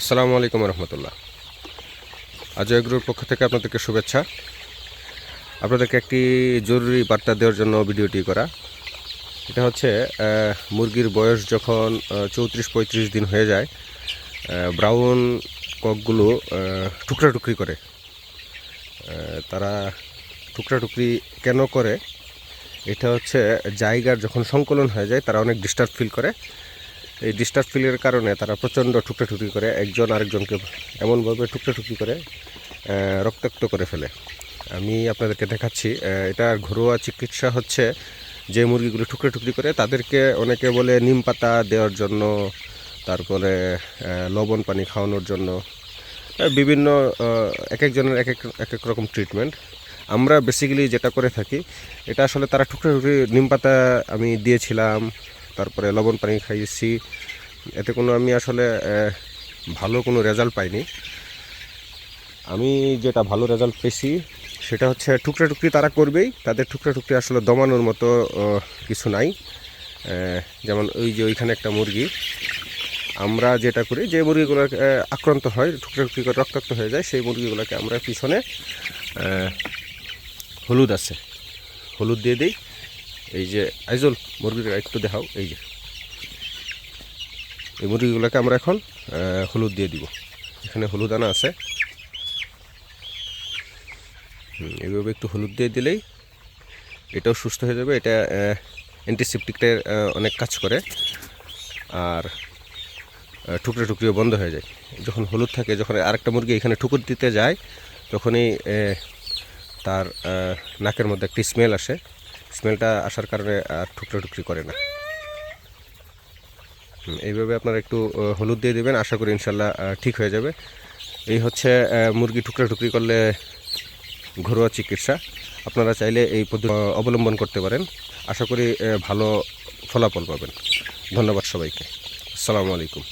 আসসালামু আলাইকুম রহমতুল্লাহ। আজয় গ্রুর পক্ষ থেকে আপনাদেরকে শুভেচ্ছা। আপনাদেরকে একটি জরুরি বার্তা দেওয়ার জন্য ভিডিওটি করা। এটা হচ্ছে মুরগির বয়স যখন চৌত্রিশ, পঁয়ত্রিশ দিন হয়ে যায় ব্রাউন ককগুলো টুকরা টুকরি করে। তারা টুকরা টুকরি কেন করে? এটা হচ্ছে জায়গার যখন সংকলন হয়ে যায়, তারা অনেক ডিস্টার্ব ফিল করে। এই ডিস্টার্ব ফিলের কারণে তারা প্রচণ্ড টুকরাটুকরি করে, একজন আরেকজনকে এমনভাবে টুকরাটুকরি করে রক্তাক্ত করে ফেলে। আমি আপনাদেরকে দেখাচ্ছি এটার ঘরোয়া চিকিৎসা হচ্ছে যে মুরগিগুলো টুকরে টুকরি করে, তাদেরকে অনেকে বলে নিম পাতা দেওয়ার জন্য, তারপরে লবণ পানি খাওয়ানোর জন্য বিভিন্ন এক একজনের এক এক এক এক রকম ট্রিটমেন্ট আমরা বেসিক্যালি যেটা করে থাকি, এটা আসলে তারা টুকরে টুকরি নিম পাতা আমি দিয়েছিলাম তারপরে লবণ পানি খাইয়েছি। এতে কোনো আমি আসলে ভালো কোনো রেজাল্ট পাইনি। আমি যেটা ভালো রেজাল্ট পেয়েছি, সেটা হচ্ছে টুকরা টুকরি তারা করবেই, তাদের টুকরা টুকরি আসলে দমানোর মতো কিছু নাই। যেমন ওই যে ওইখানে একটা মুরগি, আমরা যেটা করি, যে মুরগিগুলো আক্রান্ত হয়, টুকরা টুকরি করে রক্তাক্ত হয়ে যায়, সেই মুরগিগুলোকে আমরা পিছনে হলুদ আছে, হলুদ দিয়ে দিই। এই যে আইজল মুরগির একটু দেখাও, এই যে। এই মুরগিগুলোকে আমরা এখন হলুদ দিয়ে দিব। এখানে হলুদ আনা আছে। এইভাবে একটু হলুদ দিয়ে দিলেই এটাও সুস্থ হয়ে যাবে। এটা অ্যান্টিসেপটিকটার অনেক কাজ করে। আর টুকরে টুকরিও বন্ধ হয়ে যায়। যখন হলুদ থাকে, যখন আরেকটা মুরগি এখানে ঠুকুর দিতে যায়, তখনই তার নাকের মধ্যে একটি স্মেল আসে। স্মেলটা আসার কারণে আর টুকরা টুকরি করে না। এইভাবে আপনারা একটু হলুদ দিয়ে দেবেন, আশা করি ইনশাল্লাহ ঠিক হয়ে যাবে। এই হচ্ছে মুরগি টুকরা টুকরি করলে ঘরোয়া চিকিৎসা। আপনারা চাইলে এই পদ্ধতি অবলম্বন করতে পারেন। আশা করি ভালো ফলাফল পাবেন। ধন্যবাদ সবাইকে। আসসালামু আলাইকুম।